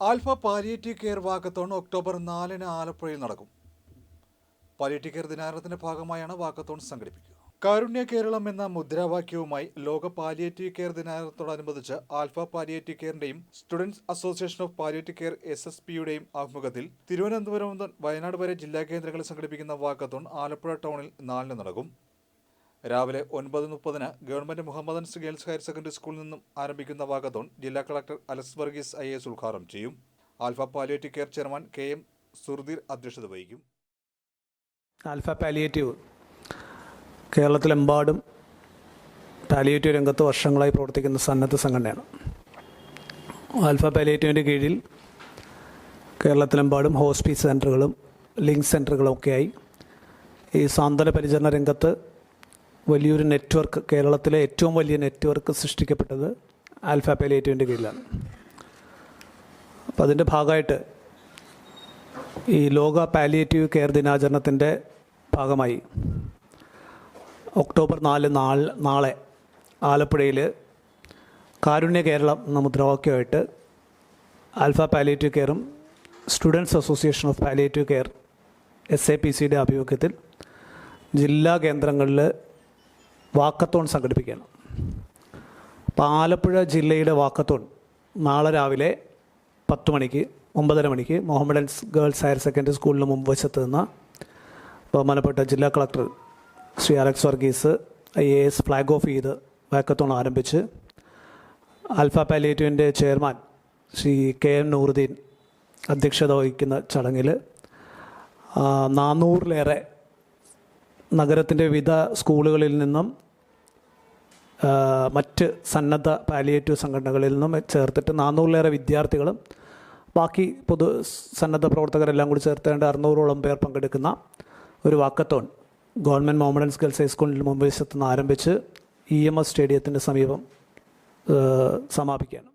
Alpha palliative care walkathon October നാലിന് ആലപ്പുഴയിൽ നടക്കും. പാലിയേറ്റീവ് കെയർ ദിനാചരണത്തിന്റെ ഭാഗമായാണ് വാക്കത്തോൺ സംഘടിപ്പിക്കുക. കാരുണ്യ കേരളം എന്ന മുദ്രാവാക്യവുമായി ലോക പാലിയേറ്റീവ് കെയർ ദിനാചരണത്തോടനുബന്ധിച്ച് Alpha palliative കെയറിന്റെയും students association of palliative care S S പിയുടെയും ആഭിമുഖ്യത്തിൽ തിരുവനന്തപുരം മുതൽ വയനാട് വരെ ജില്ലാ കേന്ദ്രങ്ങളിൽ സംഘടിപ്പിക്കുന്ന വാക്കത്തോൺ ആലപ്പുഴ ടൗണിൽ നാലിന് നടക്കും. രാവിലെ ഒൻപത് മുപ്പതിന് government Mohammedans girls higher secondary സ്കൂളിൽ നിന്നും ആരംഭിക്കുന്ന വാഗതോൺ ജില്ലാ collector Alex Varghese I S ഉദ്ഘാടനം ചെയ്യും. Alpha palliative care chairman K M സുർദീർ അധ്യക്ഷത വഹിക്കും. ആൽഫ പാലിയേറ്റീവ് കേരളത്തിലെമ്പാടും പാലിയേറ്റീവ് രംഗത്ത് വർഷങ്ങളായി പ്രവർത്തിക്കുന്ന സന്നദ്ധ സംഘടനയാണ്. ആൽഫ പാലിയേറ്റീവിന്റെ കീഴിൽ കേരളത്തിലെമ്പാടും ഹോസ്പിസ് സെന്ററുകളും ലിങ്ക് സെന്ററുകളും ഒക്കെയായി ഈ സാന്ത്വന പരിചരണ രംഗത്ത് വലിയൊരു നെറ്റ്വർക്ക് കേരളത്തിലെ ഏറ്റവും വലിയ നെറ്റ്വർക്ക് സൃഷ്ടിക്കപ്പെട്ടത് ആൽഫ പാലിയേറ്റീവിന്റെ കീഴിലാണ്. അപ്പം അതിന്റെ ഭാഗമായിട്ട് ഈ ലോക പാലിയേറ്റീവ് കെയർ ദിനാചരണത്തിന്റെ ഭാഗമായി ഒക്ടോബർ നാല് നാൾ നാളെ ആലപ്പുഴയിൽ കാരുണ്യ കേരളം എന്ന മുദ്രാവാക്യമായിട്ട് Alpha palliative കെയറും students association of palliative care S A P സിയുടെ ആഭിമുഖ്യത്തിൽ ജില്ലാ കേന്ദ്രങ്ങളിൽ വാക്കത്തോൺ സംഘടിപ്പിക്കണം അപ്പോൾ ആലപ്പുഴ ജില്ലയുടെ വാക്കത്തോൺ നാളെ രാവിലെ പത്ത് മണിക്ക് ഒമ്പതര മണിക്ക് മുഹമ്മദൻസ് ഗേൾസ് ഹയർ സെക്കൻഡറി സ്കൂളിന് മുമ്പ് വശത്ത് നിന്ന് ബഹുമാനപ്പെട്ട ജില്ലാ collector Shri Alex Varghese I A S flag off ചെയ്ത് വാക്കത്തോൺ ആരംഭിച്ച് Alpha പാലിയേറ്റീവിന്റെ chairman Shri K N Nooruddeen അധ്യക്ഷത വഹിക്കുന്ന ചടങ്ങിൽ നാനൂറിലേറെ നഗരത്തിന്റെ വിവിധ സ്കൂളുകളിൽ നിന്നും മറ്റ് സന്നദ്ധ പാലിയേറ്റീവ് സംഘടനകളിൽ നിന്നും ചേർത്തിട്ട് നാനൂറിലേറെ വിദ്യാർത്ഥികളും ബാക്കി പൊതു സന്നദ്ധ പ്രവർത്തകരെല്ലാം കൂടി ചേർത്തേണ്ട അറുന്നൂറോളം പേർ പങ്കെടുക്കുന്ന ഒരു വാക്കത്തോൺ ഗവൺമെന്റ് മോമഡൻസ് ഗേൾസ് ഹൈസ്കൂളിൽ മുമ്പ് വശത്ത് നിന്ന് ആരംഭിച്ച് ഇ എം എസ് സ്റ്റേഡിയത്തിന്റെ സമീപം സമാപിക്കുകയാണ്.